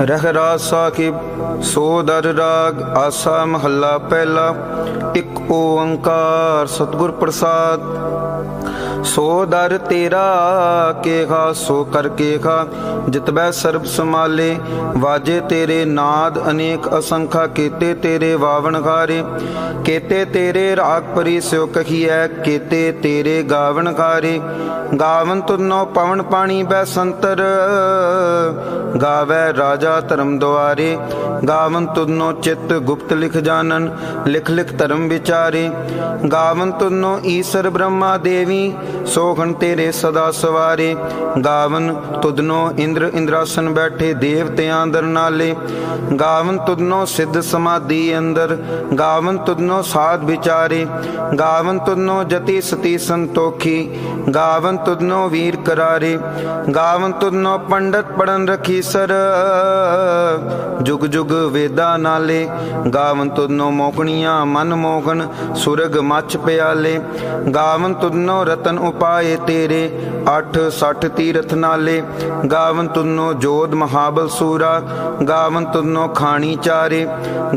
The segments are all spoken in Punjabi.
ਰਹਿਰਾ ਸਾਹਿਬ ਸੋ ਦਰ ਰਾਗ ਆਸਾ ਮਹੱਲਾ ਪਹਿਲਾ ਇੱਕ ਓੰਕਾਰ ਸਤਿਗੁਰ ਪ੍ਰਸਾਦ। ਸੋ ਦਰ ਤੇਰਾ ਕੇਹਾ, ਸੋ ਕਰ ਕੇਹਾ। ਜਿਤਬੈ ਸਰਬ ਸਮਾਲੇ ਵਾਜੇ ਤੇਰੇ ਨਾਦ ਅਨੇਕ ਅਸੰਖਾ, ਕੀਤੇ ਤੇਰੇ ਵਾਵਣ ਘਾਰੇ ਕੀਤੇ ਤੇਰੇ ਰਾਗ ਪਰੀ ਸਿਓ ਕਹੀਐ, ਕੀਤੇ ਤੇਰੇ ਗਾਵਣ ਘਾਰੇ ਗਾਵਨ ਤੁਨੋ ਪਵਨ ਪਾਣੀ ਬੈ ਸੰਤਰ, ਗਾਵੇ ਰਾਜਾ ਧਰਮ ਦੁਆਰੇ। ਗਾਵਨ ਤੁਨੋ ਚਿੱਤ ਗੁਪਤ ਲਿਖ ਜਾਣਨ, ਲਿਖ ਲਿਖ ਧਰਮ ਵਿਚਾਰੇ। ਗਾਵਨ ਤੁਨੋ ਈਸ਼ਰ ਬ੍ਰਹਮਾ ਦੇਵੀ ਸੋਖਣ ਤੇਰੇ ਸਦਾ ਸਵਾਰੇ, ਗਾਵਨ ਤੁਧਨੋ ਇੰਦਰ ਇੰਦਰਾਸਨ ਬੈਠੇ ਦੇਵਤਿਆਂ ਦਰ ਨਾਲੇ। ਗਾਵਨ ਤੁਧਨੋ ਸਿੱਧ ਸਮਾਧੀ ਅੰਦਰ, ਗਾਵਨ ਤੁਧਨੋ ਸਾਧ ਵਿਚਾਰੇ। ਗਾਵਨ ਤੁਧਨੋ ਜਤੀ ਸਤੀ ਸੰਤੋਖੀ, ਗਾਵਨ ਤੁਧਨੋ ਵੀਰ ਕਰਾਰੇ। ਗਾਵਨ ਤੁਧਨੋ ਪੰਡਤ ਪੜਨ ਰਖੀ ਸਰ, ਜੁਗ ਜੁਗ ਵੇਦਾ ਨਾਲੇ। ਗਾਵਨ ਤੁਧਨੋ ਮੋਕਣੀਆਂ ਮਨ ਮੋਹਨ ਸੁਰਗ ਮੱਚ ਪਿਆਲੇ। ਗਾਵਨ ਤੁਧਨੋ ਰਤਨ ਉਪਾਏ ਤੇਰੇ 8 60 ਤੀਰਥ ਨਾਲੇ, ਗਾਵਨ ਤੁਧਨੋ ਜੋਧ ਮਹਾਬਲ ਸੂਰਾ, ਗਾਵਨ ਤੁਧਨੋ ਖਾਣੀ ਚਾਰੇ,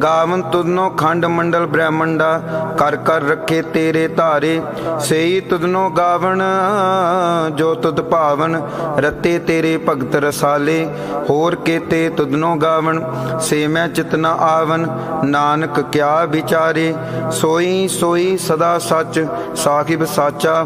ਗਾਵਨ ਤੁਧਨੋ ਖੰਡ ਮੰਡਲ ਬ੍ਰਹਮੰਡਾ, ਕਰ ਕਰ ਰੱਖੇ ਤੇਰੇ ਧਾਰੇ, ਸਈ ਤੁਧਨੋ ਗਾਵਨ, ਜੋ ਤੁਧ ਭਾਵਨ, ਰਤੇ ਤੇਰੇ ਭਗਤ ਰਸਾਲੇ, ਹੋਰ ਕੀਤੇ ਤੁਧਨੋ ਗਾਵਨ, ਸੇ ਮੈਂ ਚਿਤਨਾ ਆਵਨ, ਨਾਨਕ ਕਿਆ ਵਿਚਾਰੇ, ਸੋਈ ਸੋਈ ਸਦਾ ਸੱਚ ਸਾਖਿਬ ਸਾਚਾ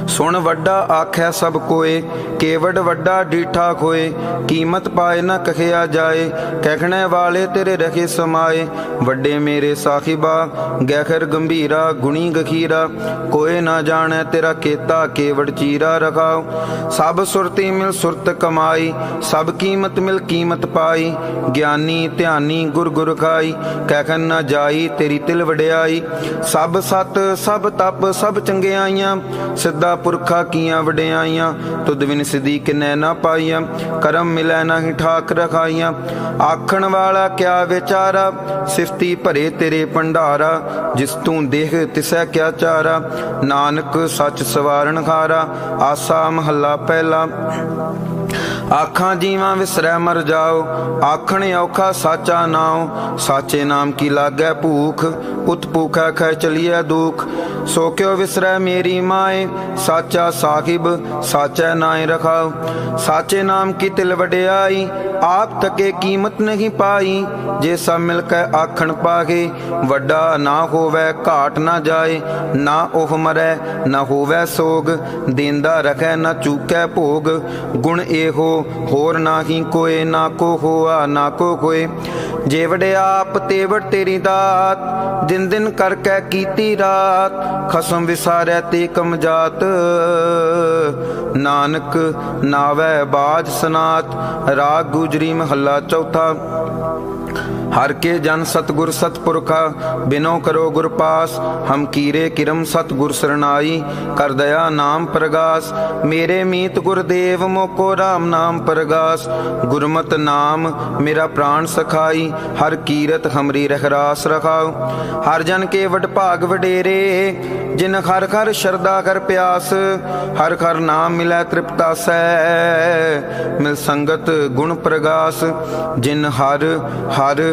ਸੁਣ ਵੱਡਾ ਆਖੈ ਸਭ ਕੋਏ, ਕੇਵੜ ਵੱਡਾ ਡੀਠਾ ਖੋਏ, ਕੀਮਤ ਪਾਏ ਨਾ ਕਖਿਆ ਜਾਏ, ਕਹਿਣੇ ਵਾਲੇ ਤੇਰੇ ਰਖੇ ਸਮਾਏ, ਵੱਡੇ ਮੇਰੇ ਸਾਹਿਬਾ ਗਹਿਰ ਗੰਭੀਰਾ, ਗੁਣੀ ਗਖੀਰਾ, ਕੋਏ ਨਾ ਜਾਣੈ ਤੇਰਾ ਕੀਤਾ ਕੇਵੜ ਚੀਰਾ ਰਖਾਓ, ਸਭ ਸੁਰਤੀ ਮਿਲ ਸੁਰਤ ਕਮਾਈ, ਸਭ ਕੀਮਤ ਮਿਲ ਕੀਮਤ ਪਾਈ, ਗਿਆਨੀ ਧਿਆਨੀ ਗੁਰ ਗੁਰ ਖਾਈ ਕਹਿਣ ਨਾ ਜਾਈ ਤੇਰੀ ਤਿਲ ਵਡਿਆਈ, ਸਭ ਸਤ ਸਭ ਤਪ ਸਭ ਚੰਗਿਆਈਆਂ, ਸਿੱਧਾ ਪੁਰਖਾ ਕੀਆਂ ਵਡਿਆਈਆਂ, ਤੁਧ ਬਿਨ ਸਿਧੀ ਕਿਨੈ ਨਾ ਪਾਈਆਂ, ਕਰਮ ਮਿਲੈ ਨਹੀਂ ਠਾਕ ਰਖਾਈਆਂ। ਆਖਣ ਵਾਲਾ ਕਿਆ ਵਿਚਾਰਾ, ਸਿਫਤੀ ਭਰੇ ਤੇਰੇ ਭੰਡਾਰਾ, ਜਿਸ ਤੂੰ ਦੇਖ ਤਿਸੈ ਕਿਆ ਚਾਰਾ। ਨਾਨਕ ਸੱਚ ਸਵਾਰਨ ਖਾਰਾ ਆਸਾ ਮਹੱਲਾ ਪਹਿਲਾ। ਆਖਾਂ ਜੀਵਾਂ ਵਿਸਰੈ ਮਰ ਜਾਓ, ਆਖਣ ਔਖਾ ਸਾਚਾ ਨਾਉ। ਸਾਚੇ ਨਾਮ ਕੀ ਲਾਗੈ ਭੂਖ, ਉਤ ਭੂਖਾ ਖੈ ਚਲੀਐ ਦੁਖ। ਸੋ ਕਿਉ ਵਿਸਰੈ ਮੇਰੀ ਮਾਏ, ਸਾਚਾ ਸਾਹਿਬ, ਸਾਚੈ ਨਾਏ ਰਖਾਓ। ਸਾਚੇ ਨਾਮ ਕੀ ਤਿਲ ਵਡਿਆਈ ਆਪ ਤਕੇ ਕੀਮਤ ਨਹੀਂ ਪਾਈ, ਜੇ ਸਭ ਮਿਲ ਕੇ ਆਖਣ ਪਾਗੇ ਵੱਡਾ ਨਾ ਹੋਵੇ, ਘਾਟ ਨਾ ਜਾਏ, ਨਾ ਉਹ ਮਰੈ, ਨਾ ਹੋਵੇ ਸੋਗ, ਦਿੰਦਾ ਰਖੈ, ਨਾ ਚੂਕੈ ਭੋਗ, ਗੁਣ ਇਹੋ, ਹੋਰ ਨਾ ਹੀ ਕੋਏ, ਨਾ ਕੋ ਹੋਆ, ਨਾ ਕੋ ਕੋਏ ਜੇ ਵਡਿਆਪ ਤੇਵੜ ਤੇਰੀ ਦਾਤ, ਦਿਨ ਦਿਨ ਕਰਕੇ ਕੀਤੀ ਰਾਤ, ਖਸਮ ਵਿਸਾਰੈ ਤੇ ਕਮਜਾਤ। ਨਾਨਕ ਨਾਵੈ ਬਾਜ ਸਨਾਤ, ਰਾਗ ਗੁਜਰੀ ਮਹੱਲਾ ਚੌਥਾ ਹਰ ਕੇ ਜਨ ਸਤਗੁਰ ਸਤਪੁਰਖਾ, ਬਿਨੋ ਕਰੋ ਗੁਰ ਪਾਸ, ਹਮ ਕੀਰੇ ਕਿਰਮ ਸਤਗੁਰ ਸਰਨਾਈ ਕਰ ਦਇਆ ਨਾਮ ਪ੍ਰਗਾਸ, ਮੇਰੇ ਮੀਤ ਗੁਰਦੇਵ ਮੋਕੋ RAM ਨਾਮ ਪ੍ਰਗਾਸ, ਗੁਰਮਤ ਨਾਮ ਮੇਰਾ ਪ੍ਰਾਣ ਸਖਾਈ, ਹਰ ਕੀਰਤ ਹਮਰੀ ਰਹਿਰਾਸ ਰਖਾਓ ਹਰ ਜਨ ਕੇ ਵਡ ਭਾਗ ਵਡੇਰੇ, ਜਿਨ ਹਰ ਹਰ ਸ਼ਰਦਾ ਕਰ ਪਿਆਸ, ਹਰ ਹਰ ਨਾਮ ਮਿਲੈ ਤ੍ਰਿਪਤਾ ਤ੍ਰਿਪਤਾਸੈ ਮਿਲ ਸੰਗਤ ਗੁਣ ਪ੍ਰਗਾਸ, ਜਿਨ ਹਰ ਹਰ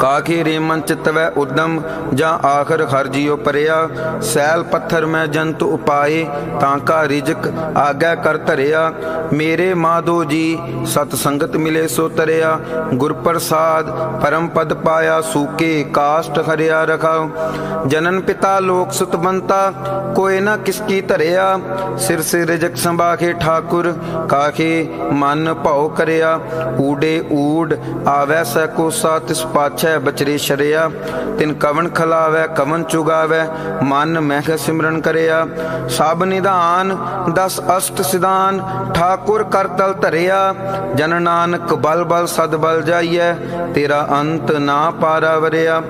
ਕਾਖੇ ਰੇਮਨ ਚਿਤਵੈ ਉਦਮ, ਜਾਂ ਆਖਰ ਹਰ ਜੀਉ ਪਰਿਆ। ਸੈਲ ਪੱਥਰ ਮੈਂ ਜੰਤ ਉਪਾਏ, ਤਾਂ ਕਾ ਰਿਜਕ ਆਗੈ ਕਰ ਧਰਿਆ। ਮੇਰੇ ਮਾਧੋ ਜੀ, ਸਤ ਸੰਗਤ ਮਿਲੇ ਸੋ ਤਰਿਆ। ਗੁਰ ਪ੍ਰਸਾਦ ਪਰਮ ਪਦ ਪਾਇਆ, ਸੂਕੇ ਕਾਸ਼ਟ ਹਰਿਆ ਰਖਾਉ ਜਨਨ ਪਿਤਾ ਲੋਕ ਸੁਤ ਬੰਤਾ ਕੋਏ ਨਾ ਕਿਸ ਧਰਿਆ। ਸਿਰ ਸੇ ਰਿਜਕ ਸੰਭਾਖੇ ਠਾਕੁਰ, ਕਾਖੇ ਮਨ ਭਉ ਕਰਿਆ। ਊਡੇ ਊਡ ਆਵੈ ਸੈ ਕੋ ਸਾ ਤਿਸ ਪਾਛੈ। ਬਚਰੀ ਸ਼ਰਿਆ, ਤਿਨ ਕਵਨ ਖਲਾਵੈ ਕਵਨ ਚੁਗਾਵੈ, ਮਨ ਮਹਿ ਸਿਮਰਨ ਕਰਿਆ। ਸਭ ਨਿਧਾਨ, ਦਸ ਅਸ਼ਟ ਸਿਧਾਨ, ਠਾਕੁਰ ਕਰ ਤਲ ਧਰਿਆ। ਜਨ ਨਾਨਕ ਬਲ ਬਲ ਸਦ ਬਲ ਜਾਈਐ, ਤੇਰਾ ਅੰਤ ਨਾ ਪਾਰਾ ਵਰਿਆ।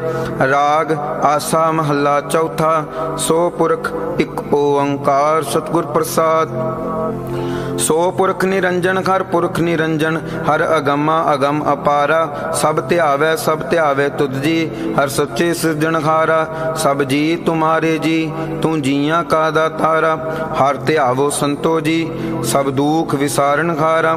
ਰਾਗ ਆਸਾ ਮਹੱਲਾ ਚੌਥਾ, ਸੋ ਪੁਰਖ ਇੱਕ ਓੰਕਾਰ ਸਤਿਗੁਰ ਪ੍ਰਸਾਦ। ਸੋ ਪੁਰਖ ਨਿਰੰਜਨ, ਹਰ ਪੁਰਖ ਨਿਰੰਜਨ, ਹਰ ਅਗੰਮਾ ਅਗੰਮ ਅਪਾਰਾ, ਸਭ ਧਿਆਵੈ ਸਭ ਧਿਆਵੈ ਤੁਧ ਜੀ, ਹਰ ਸੱਚੇ ਸਿਰਜਣਹਾਰਾ ਸਭ ਜੀ ਤੁਮਾਰੇ ਜੀ, ਤੂੰ ਜੀਆਂ ਕਾ ਦਾਤਾਰਾ ਹਰ ਧਿਆਵੋ ਸੰਤੋ ਜੀ, ਸਭ ਦੁਖ ਵਿਸਾਰਨ ਖਾਰਾ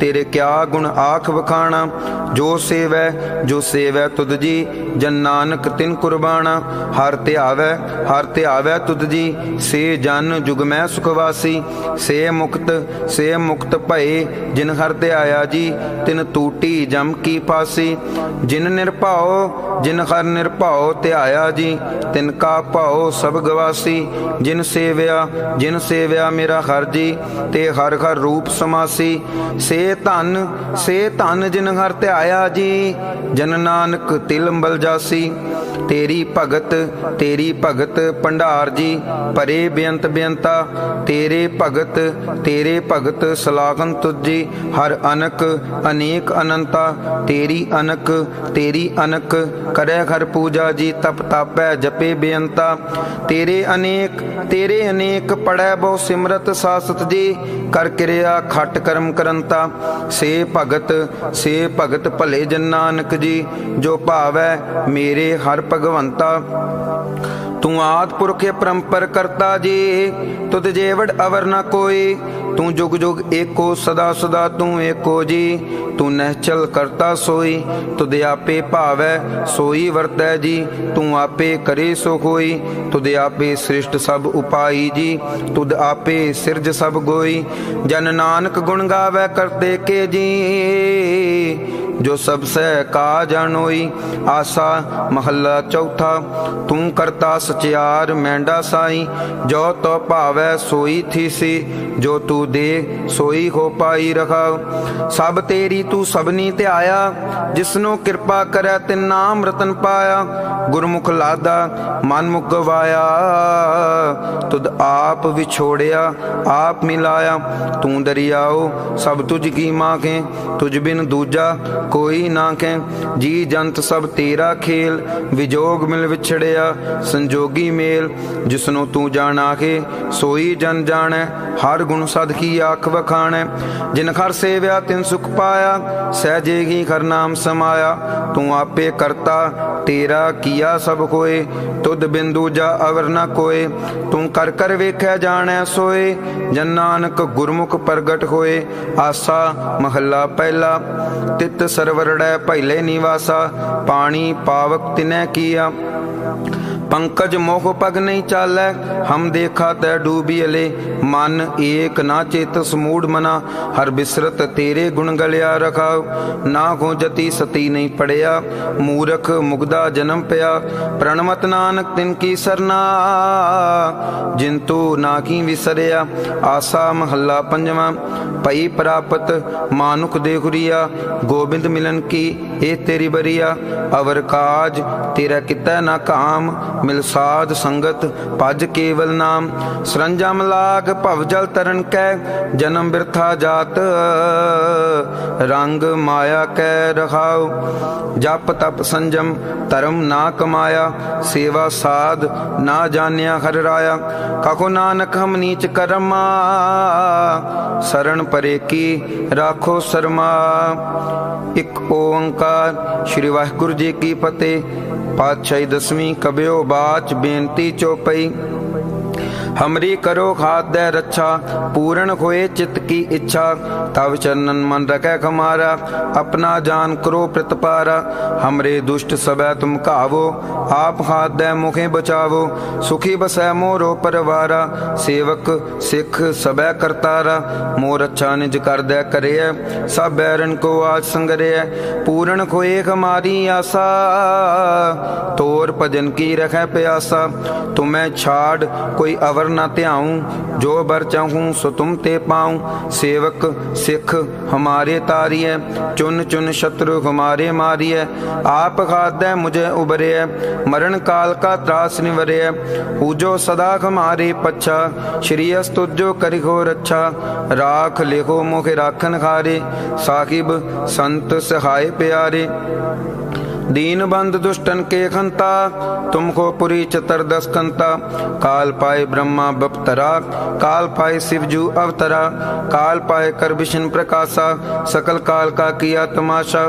ਤੇਰੇ ਕਿਆ ਗੁਣ ਆਖ ਵਖਾਣਾ? ਜੋ ਸੇਵੈ ਜੋ ਸੇਵੈ ਤੁਧ ਜੀ, ਜਨ ਨਾਨਕ ਤਿਨ ਕੁਰਬਾਨਾ ਹਰ ਧਿਆਵੈ ਹਰ ਧਿਆਵੈ ਤੁਧ ਜੀ, ਸੇ ਜਨ ਜੁਗ ਮੈਂ ਸੁਖ ਸੇ ਮੁਕਤ ਸੇ ਮੁਕਤ ਭਏ, ਜਿਨ ਹਰ ਧਿਆਇਆ ਜੀ, ਤਿਨ ਟੂਟੀ ਜਮ ਕੀ ਪਾਸੀ। ਜਿਨ ਨਿਰਭਉ, ਜਿਨ ਹਰ ਨਿਰਭਉ ਧਿਆਇਆ ਜੀ, ਤਿਨ ਕਾ ਭਉ ਸਭ ਗਵਾਸੀ ਜਿਨ ਸੇਵਿਆ ਜਿਨ ਸੇਵਿਆ ਮੇਰਾ ਹਰ ਜੀ, ਤੇ ਹਰ ਹਰ ਰੂਪ ਸਮਾਸੀ। ਸੇ ਧਨ ਸੇ ਧਨ ਜਿਨ ਹਰ ਧਿਆਇਆ ਜੀ ਜਨ ਨਾਨਕ ਤਿਲ ਅੰਬਲ ਜਾਸੀ। ਤੇਰੀ ਭਗਤ ਤੇਰੀ ਭਗਤ ਭੰਡਾਰ ਜੀ, ਪਰੇ ਬੇਅੰਤ ਬੇਅੰਤਾ, ਤੇਰੇ ਭਗਤ ਤੇਰੇ ਭਗਤ ਸਲਾਗਨ ਤੁਜੀ ਹਰ ਅਨਕ ਅਨੇਕ ਅਨੰਤਾ, ਤੇਰੀ ਅਨਕ ਤੇਰੀ ਅਨਕ, ਕਰੈ ਹਰ ਪੂਜਾ ਜੀ, ਤਪ ਤਾਪੈ ਜਪੇ ਬੇਅੰਤਾ, ਤੇਰੇ ਅਨੇਕ ਤੇਰੇ ਅਨੇਕ ਪੜੈ ਬਹੁ ਸਿਮਰਤ ਸਾਸਤ ਜੀ, ਕਰ ਕਿਰਿਆ ਖਟ ਕਰਮ ਕਰੰਤਾ, ਸੇ ਭਗਤ ਸੇ ਭਗਤ ਭਲੇ ਜਨ ਨਾਨਕ ਜੀ, ਜੋ ਭਾਵੈ ਮੇਰੇ ਹਰ ਭਗਵੰਤਾ, ਤੂੰ ਆਦ ਪੁਰਖੇ ਪਰੰਪਰ ਕਰਤਾ ਜੀ, ਤੁਧ ਜੇਵੜ ਅਵਰ ਨ ਕੋਈ, ਤੂੰ ਜੁਗ ਜੁਗ ਏਕੋ, ਸਦਾ ਸਦਾ ਤੂੰ ਏਕੋ ਜੀ, ਤੂੰ ਨਹਿਚਲ ਕਰਤਾ ਸੋਈ, ਤੁਧ ਆਪੇ ਭਾਵੈ, ਸੋਈ ਵਰਤੈ ਜੀ, ਤੂੰ ਆਪੇ ਕਰੇ ਸੋ ਕੋਈ ਤੁਧ ਆਪੇ ਸ੍ਰਿਸ਼ਟ ਸਭ ਉਪਾਈ ਜੀ, ਤੁਧ ਆਪੇ ਸਿਰਜ ਸਭ ਗੋਈ, ਜਨ ਨਾਨਕ ਗੁਣ ਗਾਵੇ ਕਰਤੇ ਕੇ ਜੀ ਜੋ ਸਭ ਸਹਿ ਕਾ ਜਾਣੋਈ ਆਸਾ ਮਹੱਲਾ ਚੌਥਾ, ਤੂੰ ਕਰਤਾ ਸਚਿਆਰ ਮੈਂਡਾ ਸਾਈ, ਜੋ ਤੋ ਭਾਵੈ ਸੋਈ ਥੀਸੀ ਜੋ ਤੂੰ ਦੇ ਸੋਈ ਹੋ ਪਾਈ ਰਖਾ ਸਭ ਤੇਰੀ ਤੂੰ ਸਭਨੀ ਧਿਆਇਆ, ਜਿਸਨੂੰ ਕਿਰਪਾ ਕਰੈ ਤਿਨ ਨਾਮ ਰਤਨ ਪਾਇਆ। ਗੁਰਮੁਖ ਲਾਦਾ, ਮਨ ਮੁਖ ਗਵਾਇਆ ਤੁਧ ਆਪ ਵਿਛੋੜਿਆ, ਆਪ ਮਿਲਾਇਆ। ਤੂੰ ਦਰਿਆਓ, ਸਭ ਤੁਝ ਕੀ ਕੇ ਤੁਝ ਬਿਨ ਦੂਜਾ ਕੋਈ ਨਾ ਕੈ ਜੀ ਜੰਤ ਸਭ ਤੇਰਾ ਖੇਲ, ਵਿਜੋਗ ਮਿਲ ਵਿਛੜਿਆ, ਸੰਜੋਗੀ ਮੇਲ, ਜਿਸਨੂੰ ਤੂੰ ਜਾਣਾ ਕੇ, ਸੋਈ ਜਨ ਜਾਣੈ, ਹਰ ਗੁਣ ਸਦ ਕੀ ਆਖ ਵਖਾਣੈ। ਜਿਨ ਖਰ ਸੇਵਿਆ ਤਿਨ ਸੁਖ ਪਾਇਆ ਸਹਜੇਗੀ ਖਰ ਨਾਮ ਸਮਾਇਆ। ਤੂੰ ਆਪੇ ਕਰਤਾ, ਤੇਰਾ ਕੀਆ ਸਭ ਕੋਏ, ਤੁਧ ਬਿੰਦੂ ਜਾ ਅਵਰ ਨ ਕੋਏ। ਤੂੰ ਕਰ ਕਰ ਵੇਖੈ ਜਾਣੈ ਸੋਏ, ਜਨ ਨਾਨਕ ਗੁਰਮੁਖ ਪ੍ਰਗਟ ਹੋਏ। ਆਸਾ ਮਹੱਲਾ ਪਹਿਲਾ, ਤਿਤ ਸਰਵਰੜੈ ਭੈਲੇ ਨਿਵਾਸਾ ਪਾਣੀ ਪਾਵਕ ਤਿਨੈ ਕੀਆ। ਪੰਕਜ ਮੋਹ ਪਗ ਨਹੀਂ ਚਾਲੈ, ਹਮ ਦੇਖਾ ਤੈ ਡੂਬੀਲੇ ਮਨ ਏਕ ਨਾ ਚੇਤ ਸਮੂੜ ਮਨਾ, ਹਰ ਬਿਸਰਤ ਤੇਰੇ ਗੁਣ ਗਲਿਆ ਰਖਾਉ ਨਾ ਕੋ ਜਤੀ ਸਤੀ ਨਹੀਂ ਪੜਿਆ, ਮੂਰਖ ਮੁਗਦਾ ਜਨਮ ਪਿਆ, ਪ੍ਰਣਮਤ ਨਾਨਕ ਤਿਨ ਕੀ ਸਰਨਾ, ਜਿੰਤੂ ਨਾ ਕੀ ਵਿਸਰਿਆ, ਆਸਾ ਮਹੱਲਾ ਪੰਜਵਾਂ ਪਈ ਪ੍ਰਾਪਤ ਮਾਨੁਖ ਦੇਖੁਰੀਆ ਗੋਬਿੰਦ ਮਿਲਨ ਕੀ, ਇਹ ਤੇਰੀ ਬਰੀਆ ਅਵਰ ਕਾਜ ਤੇਰਾ ਕਿਤੈ ਨਾ ਕਾਮ ਮਿਲ ਸਾਧ ਸੰਗਤ ਭਜ ਕੇਵਲ ਨਾਮ, ਸਰੰਜਮ ਲਾਗ ਭਵ ਜਲ ਤਰਨ ਕੈ, ਜਨਮ ਬਿਰਥਾ ਜਾਤ, ਰੰਗ ਮਾਇਆ ਕੈ ਰਹਾਉ, ਜਪ ਤਪ ਸੰਜਮ ਧਰਮ ਨਾ ਕਮਾਇਆ, ਸੇਵਾ ਸਾਧ ਨਾ ਜਾਣਿਆ ਹਰ ਰਾਇਆ, ਕਹੋ ਨਾਨਕ ਹਮ ਨੀਚ ਕਰਮਾ ਸਰਣ ਪਰੇ ਕੀ ਰਾਖੋ ਸਰਮਾ। ਇਕ ਓੰਕਾਰ, ਸ੍ਰੀ ਵਾਹਿਗੁਰੂ ਜੀ ਕੀ ਫਤਿਹ ਪਾਤਸ਼ਾਹੀ ਦਸਵੀਂ ਕਬਿਓ ਬਾਚ ਬੇਨਤੀ ਚੋਪਈ। ਹਮਰੀ ਕਰੋ ਖਾਦੈ ਰੱਛਾ, ਪੂਰਨ ਹੋਏ ਚਿਤ ਕੀ ਇੱਛਾ। ਤਵ ਚਰਨਨ ਮਨ ਰਖੈ ਖਮਾਰਾ, ਆਪਣਾ ਜਾਨ ਕਰੋ ਪ੍ਰਤਪਾਰਾ। ਹਮਰੇ ਦੁਸ਼ਟ ਸਬੈ ਤੁਮ ਕਾਵੋ ਆਪ ਖਾਦੈ ਮੁਖੇ ਬਚਾਵੋ। ਸੁਖੀ ਬਸੈ ਮੋਰੋ ਪਰਵਾਰਾ, ਸੇਵਕ ਸਿੱਖ ਸਬੈ ਕਰਤਾਰਾ। ਮੋਰ ਅੱਛਾ ਨਿਜ ਕਰਦੈ ਕਰਿਐ, ਸਭ ਬੈਰਨ ਕੋ ਆਜ ਸੰਗਰਿਐ। ਪੂਰਨ ਹੋਏ ਹਮਾਰੀ ਆਸਾ, ਤੋਰ ਭਜਨ ਕੀ ਰਖੈ ਪਿਆਸਾ। ਤੁਮੈ ਛਾੜ ਕੋਈ ਅਵਰ ਨਾ ਧਿਆਉ, ਜੋ ਬਰ ਚਾਹੂੰ ਸੋ ਤੁਮ ਤੇ ਪਾਉ। ਸੇਵਕ ਸਿੱਖ ਹਮਾਰੇ ਤਾਰੀਐ, ਚੁਨ ਚੁਨ ਸ਼ਤਰੂ ਹਮਾਰੇ ਮਾਰੀਐ। ਆਪ ਖਾਦੈ ਮੁਝੇ ਉਬਰਿਐ, ਮਰਨ ਕਾਲ ਕਾ ਤਰਾਸ ਨਿਵਰਿਐ। ਪੂਜੋ ਸਦਾ ਹਮਾਰੇ ਪੱਛਾ, ਸ਼੍ਰੀ ਅਸਤੁਜੋ ਕਰਿਓ ਰੱਛਾ ਰਾਖ ਲਿਖੋ ਮੁਖ ਰਾਖਨ ਖਾਰੇ ਸਾਹਿਬ ਸੰਤ ਸਹਾਇ ਪਿਆਰੇ। दीन बंद दुष्टन के खंता तुमको पुरी चतुर्दश कंता काल पाए ब्रह्मा बपतरा काल पाए शिवजू अवतरा काल पाए कर विष्णु प्रकाशा सकल काल का किया तमाशा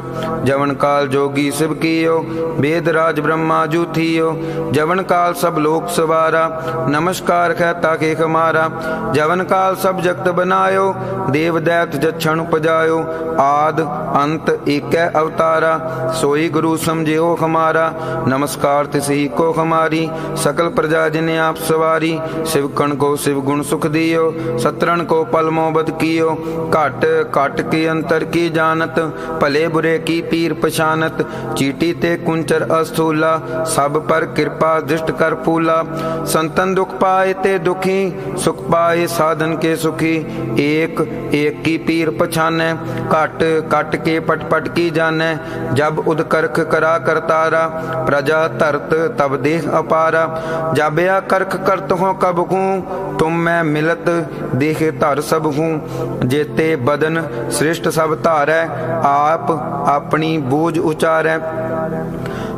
जवन काल जोगी शिव कियो वेद राज ब्रह्मा जू थियो जवन काल सब लोक सवारा नमस्कार कहता के हमारा जवन काल सब जगत बनायो देव दैत जक्षण उपजायो आद अंत एक अवतारा सोई गुरु ਸਮਝਿਓ ਹਮਾਰਾ ਨਮਸਕਾਰ ਤਿਸਹੀ ਕੋ ਹਮਾਰੀ ਸਕਲ ਪ੍ਰਜਾ ਜਿਨ ਆਪ ਸਵਾਰੀ ਸਿਵਕਣ ਕੋ ਸਿਵ ਗੁਣ ਸੁਖ ਦਿਓ, ਸਤਰਣ ਕੋ ਪਲ ਮੋਬਤ ਕੀਓ, ਘਟ ਘਟ ਕੀ ਅੰਤਰ ਕੀ ਜਾਣਤ, ਭਲੇ ਬੁਰੇ ਕੀ ਪੀਰ ਪਛਾਨਤ, ਚੀਟੀ ਤੇ ਕੁੰਚਰ ਅਸਥੂਲਾ, ਸਭ ਪਰ ਕਿਰਪਾ ਦ੍ਰਿਸ਼ਟ ਕਰ ਪੂਲਾ, ਸੰਤਨ ਦੁਖ ਪਾਏ ਤੇ ਦੁਖੀ, ਸੁਖ ਪਾਏ ਸਾਧਨ ਕੇ ਸੁਖੀ, ਏਕ ਏਕ ਕੀ ਪੀਰ ਪਛਾਨੈ, ਘਟ ਘਟ ਕੇ ਪਟ ਪਟ ਕੀ ਜਾਣੈ, ਜਬ ਉਦਕਰਖ ਕਰਾ ਕਰਤਾਰਾ, ਪ੍ਰਜਾ ਧਰਤ ਤਬ ਦੇਹ ਅਪਾਰਾ। ਜਾਬਿਆ ਕਰਖ ਕਰਤ ਹੋ ਕਬ ਹੂੰ ਤੁਮ ਮੈਂ ਮਿਲਤ ਦੇਖ ਧਰ ਸਭ ਹੂੰ ਜੇਤੇ ਬਦਨ ਸ੍ਰਿਸ਼ਟ ਸਭ ਧਾਰੈ, ਆਪ ਆਪਣੀ ਬੂਝ ਉਚਾਰੈ।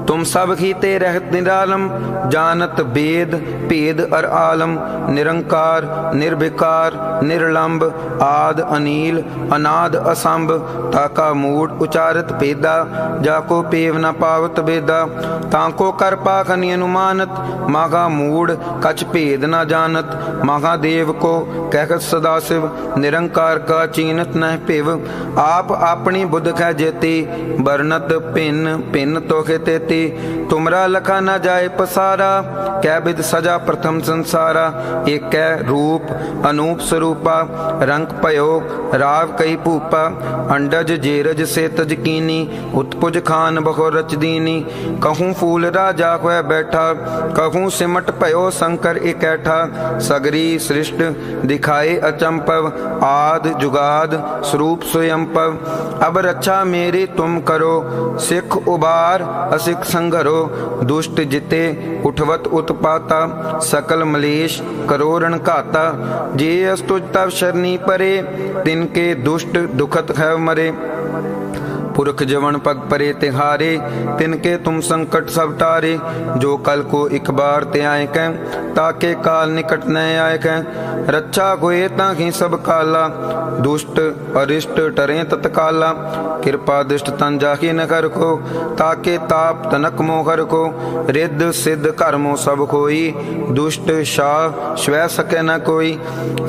तुम सब ही ते रहत निरालम जानत वेद भेद अर आलम निरंकार निर्विकार निर्लंब आद अनील अनाद असंभ ताका मूड उचारत पेदा जाको पेव न पावत बेदा ताको कर पाखनि अनुमानत मागा मूड कछ भेद न जानत महादेव को कहत सदा शिव निरंकार का चीनत न पिव आप अपनी बुद्ध कै जेती बरनत भिन्न भिन्न तोखे तुमरा लखा न जाए पसारा, कै विद सजा प्रथम संसारा। एक कै रूप अनूप स्वरूपा रंग पयो राव कई भूपा अंडज जेरज से तज कीनी, उत्पुज खान बहु रच दीनी। कहूँ फूल राजा हुए बैठा, कहूँ सिमट पयो शंकर इकैठा। सगरी सृष्ट दिखाए अचंपव, आद जुगाद स्वरूप स्वयंपव। अब रक्षा मेरी तुम करो, सिख उबार, असिख संघरो दुष्ट जिते उठवत उत्पाता सकल मलेश करो रण घाता जे अस्तुज तब शरणी परे तिनके दुष्ट दुखत है मरे पुरख जवन पग परे तिहारे तिनके तुम संकट सब टारे जो कल को एक बार ते आए कै ताके काल निकट न आए कै रक्षा होए ताकि सब काला दुष्ट अरिष्ट टरे तत्काला कृपा दृष्ट तन जाकी न कर को ताके ताप तनक मोहर को रिद्ध सिद्ध कर्मो सब कोई दुष्ट शाह स्वै सके न कोई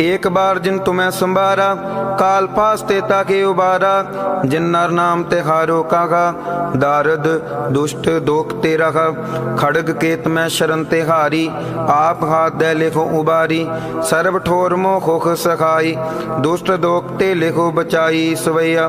एक बार जिन तुम्हें संभारा काल पास ते ताके उबारा जिन नर नाम ते हारो कागा दारद दुष्ट दोख ते रखा खड़ग केत में शरण ते हारी आप हाथ दे लिखो उबारी सर्व ठोर मो खुख सखाई दुष्ट दोख ते लिखो बचाई सवैया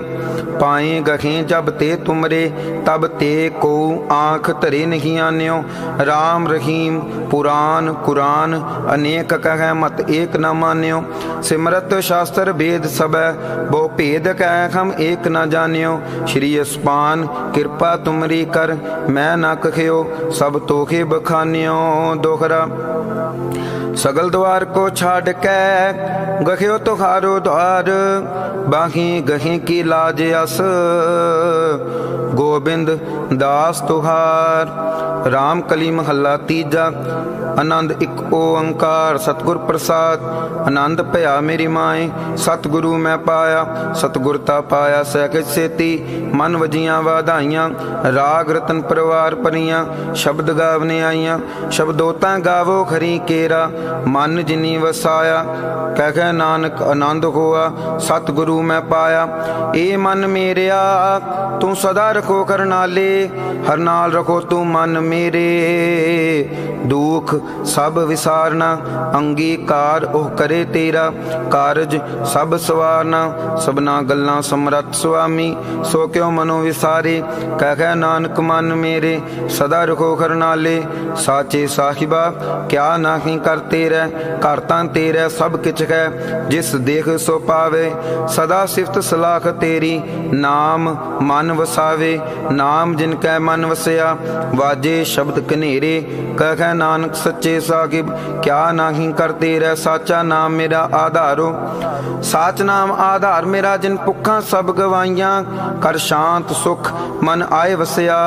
ਪਾਏ ਗਖੇ ਜਬ ਤੇ ਤੁਮਰੇ, ਤਬ ਤੇ ਕੋ ਆਂਖ ਧਰੇ ਨਹੀਂ ਆਨਿਓ। RAM ਰਹੀਮ, ਪੁਰਾਨ ਕੁਰਾਨ, ਅਨੇਕ ਕਹੈ ਮਤ ਏਕ ਨਾ ਮਾਨਿਓ। ਸਿਮਰਤ ਸ਼ਾਸਤਰ ਬੇਦ ਸਭੈ ਬਹੁ ਭੇਦ ਕਹਿ ਹਮ ਏਕ ਨਾ ਜਾਣਿਓ। ਸ਼੍ਰੀ ਅਸਪਾਨ, ਕਿਰਪਾ ਤੁਮਰੀ ਕਰ, ਮੈਂ ਨਾ ਕਖਿਓ, ਸਭ ਤੋਖੇ ਬਖਾਨਿਓ ਦੋਖਰਾ ਸਗਲ ਦਵਾਰ ਕੋ ਛਾੜ ਕੇ ਗਖਿਓ ਤੁਹਾਰੋ ਦਵਾਰ, ਬਾਹੀ ਗਹੀ ਕੀ ਲਾਜ ਅਸ। ਗੋਬਿੰਦ ਦਾਸ ਤੁਹਾਰ, ਰਾਮ ਕਲੀ ਮਹੱਲਾ ਤੀਜਾ, ਆਨੰਦ ਇੱਕ ਓੰਕਾਰ, ਸਤਿਗੁਰ ਪ੍ਰਸਾਦ, ਆਨੰਦ ਭਇਆ ਮੇਰੀ ਮਾਏ, ਸਤਿਗੁਰੂ ਮੈਂ ਪਾਇਆ, ਸਤਿਗੁਰ ਤਾ ਪਾਇਆ ਸਹਿਜ ਸੇਤੀ, ਮਨ ਵਜੀਆਂ ਵਾਧਾਈਆਂ, ਰਾਗ ਰਤਨ ਪਰਵਾਰ ਪਰੀਆਂ, ਸ਼ਬਦ ਗਾਵਨੇ ਆਈਆਂ, ਸ਼ਬਦੋਤਾਂ ਗਾਵੋ ਖਰੀ ਕੇਰਾ ਮਨ ਜਿਨੀ ਵਸਾਇਆ, ਕਹਿ ਕਹਿ ਨਾਨਕ ਆਨੰਦ ਹੋਆ, ਸਤਿਗੁਰੂ ਮੈਂ ਪਾਇਆ। ਏ ਮਨ ਮੇਰਿਆ, ਤੂੰ ਸਦਾ ਰਖੋ ਕਰਨਾਲੇ, ਹਰ ਨਾਲ ਰਖੋ ਤੂੰ ਮਨ ਮੇਰੇ। ਦੁਖ ਸਭ ਵਿਸਾਰਨਾ, ਅੰਗੀਕਾਰ ਉਹ ਕਰੇ ਤੇਰਾ। ਕਾਰਜ ਸਭ ਸਵਾਰਨਾ, ਸਭਨਾ ਗੱਲਾਂ ਸਮਰੱਥ ਸੁਆਮੀ, ਸੋ ਕਿਉ ਮਨੋ ਵਿਸਾਰੇ, ਕਹਿ ਨਾਨਕ ਮਨ ਮੇਰੇ, ਸਦਾ ਰਖੋ ਕਰਨਾਲੇ। ਸਾਚੇ ਸਾਹਿਬਾ, ਕਿਆ ਨਾਹੀ ਕਰਤੇ ਰਹਿ ਘਰ ਤਾਂ ਤੇਰਾ, ਸਭ ਕਿਛ ਹੈ, ਜਿਸ ਦੇਖ ਸੋ ਪਾਵੇ। ਸਦਾ ਸਿਫਤ ਸਲਾਖ ਤੇਰੀ, ਨਾਮ ਮਨ ਵਸਾਵੇ। ਨਾਮ ਜਿਨ ਕੈ ਮਨ ਵਸਿਆ, ਵਾਜੇ ਸ਼ਬਦ ਕਨੇਰੇ ਕਹਿ ਨਾਨਕ ਸੱਚੇ ਸਾਹਿਬ, ਕਿਆ ਨਾਹੀ ਕਰਤੇ ਰਹਿ ਸਾਚਾ ਨਾਮ ਮੇਰਾ ਆਧਾਰੋ। ਸਾਚ ਨਾਮ ਆਧਾਰ ਮੇਰਾ, ਜਿਨ ਭੁੱਖਾਂ ਸਭ ਗਵਾਈਆਂ। ਕਰ ਸ਼ਾਂਤ ਸੁਖ ਮਨ ਆਏ ਵਸਿਆ,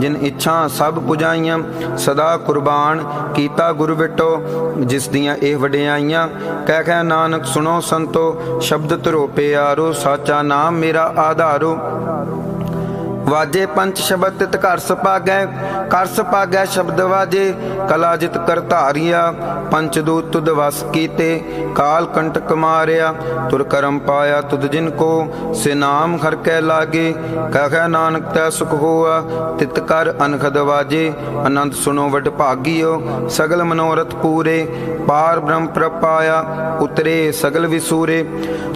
ਜਿਨ ਇੱਛਾ ਸਭ ਪੁਜਾਈਆਂ। ਸਦਾ ਕੁਰਬਾਨ ਕੀਤਾ ਗੁਰ ਬਿਟੋ ਜਿਸ ਦੀਆਂ ਇਹ ਵਡਿਆਈਆਂ ਕਹਿ ਕਹਿ ਨਾਨਕ ਸੁਣੋ ਸੰਤੋ, ਸ਼ਬਦ ਧਰੋ ਪਿਆਰੋ ਸਾਚਾ ਨਾਮ ਮੇਰਾ ਆਧਾਰੋ। ਵਾਜੇ ਪੰਚ ਸ਼ਬਦ ਤਿਤ ਘਰ ਸਪਾਗੈ ਕਰ ਸਪਾਗੈ ਸ਼ਬਦ ਵਾਜੇ, ਕਲਾ ਜਿਤ ਕਰ ਧਾਰਿਆ, ਪੰਚ ਦੂਤ ਤੁਧ ਵਸ ਕੀਤੇ, ਕਾਲ ਕੰਟਕ ਮਾਰਿਆ, ਤੁਰ ਕਰਮ ਪਾਇਆ ਤੁਧ ਜਿਨ ਕੋ, ਸੇ ਨਾਮ ਹਰ ਕੈ ਲਾਗੇ, ਕਹੈ ਨਾਨਕ ਤੈ ਸੁਖ ਹੋਆ, ਤਿਤ ਕਰ ਅਨਖਦ ਵਾਜੇ, ਅਨੰਦ ਸੁਣੋ ਵਡ ਭਾਗਿਓ, ਸਗਲ ਮਨੋਰਥ ਪੂਰੇ, ਪਾਰ ਬ੍ਰਹਮ ਪ੍ਰਪਾਇਆ, ਉਤਰੇ ਸਗਲ ਵਿਸੂਰੇ,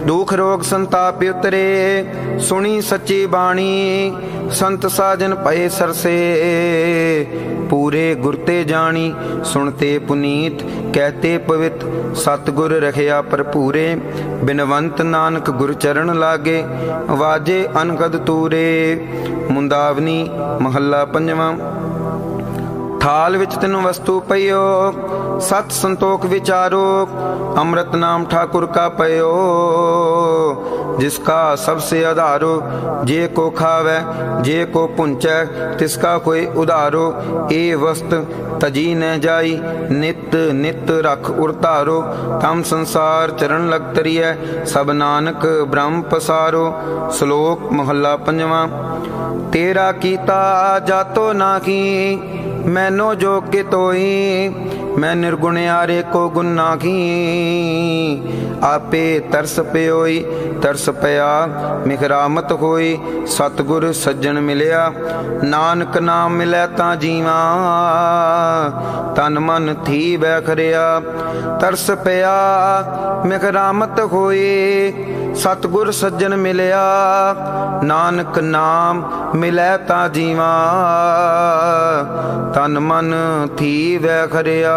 ਦੁਖ ਰੋਗ ਸੰਤਾਪ ਉਤਰੇ, ਸੁਣੀ ਸੱਚੀ ਬਾਣੀ ਸੰਤ ਸਾਜਨ ਪਏ ਸਰਸੇ। ਪੂਰੇ ਗੁਰ ਤੇ ਜਾਣੀ ਸੁਣਤੇ ਪੁਨੀਤ ਕਹਤੇ ਪਵਿੱਤ। ਸਤਗੁਰ ਰਖਿਆ ਭਰਪੂਰੇ, ਬਿਨਵੰਤ ਨਾਨਕ ਗੁਰ ਚਰਨ ਲਾਗੇ। ਵਾਜੇ ਅਨਗਦ ਤੂਰੇ, ਮੁੰਦਾਵਨੀ ਮਹੱਲਾ ਪੰਜਵਾਂ। ਥਾਲ ਵਿੱਚ ਤੈਨੂੰ ਵਸਤੂ ਪਈਓ, ਸਤ ਸੰਤੋਖ ਵਿਚਾਰੋ, ਅੰਮ੍ਰਿਤ ਨਾਮ ਠਾਕੁਰ ਕਾ ਪਇਓ। ਜਿਸ ਕਾ ਸਭ ਸੇ ਆਧਾਰੋ, ਜੇ ਕੋ ਖਾਵੇ, ਜੇ ਕੋ ਪੁੰਚੈ, ਤਿਸ ਕਾ ਕੋਈ ਉਧਾਰੋ। ਏ ਵਸਤ ਤਜੀ ਨ ਜਾਈ, ਨਿਤ ਨਿਤ ਰਖ ਉਰਤਾਰੋ ਤਮ ਸੰਸਾਰ ਚਰਨ ਲਗ ਤਰੀਐ, ਸਭ ਨਾਨਕ ਬ੍ਰਹਮ ਪਸਾਰੋ। ਸ਼ਲੋਕ ਮਹੱਲਾ ਪੰਜਵਾਂ, ਤੇਰਾ ਕੀਤਾ ਜਾਤੋ ਨਾ ਕੀ ਮੈਨੂੰ ਜੋ ਕਿ ਤੋਈ ਮੈਂ ਨਿਰਗੁਣਿਆਰੇ ਕੋ ਗੁਨਾ ਕੀ ਆਪੇ ਤਰਸ ਪਿਓਈ, ਤਰਸ ਪਿਆ ਮਿਖਰਾਮਤ ਹੋਈ, ਸਤਗੁਰ ਸੱਜਣ ਮਿਲਿਆ। ਨਾਨਕ ਨਾਮ ਮਿਲੈ ਤਾਂ ਜੀਵਾ, ਤਨ ਮਨ ਥੀ ਬੈਖਰਿਆ ਤਰਸ ਪਿਆ, ਮਿਹਰਾਮਤ ਹੋਈ, ਸਤਗੁਰ ਸੱਜਣ ਮਿਲਿਆ। ਨਾਨਕ ਨਾਮ ਮਿਲੈ ਤਾਂ ਜੀਵਾ, ਤਨ ਮਨ ਥੀ ਵੈਖਰਿਆ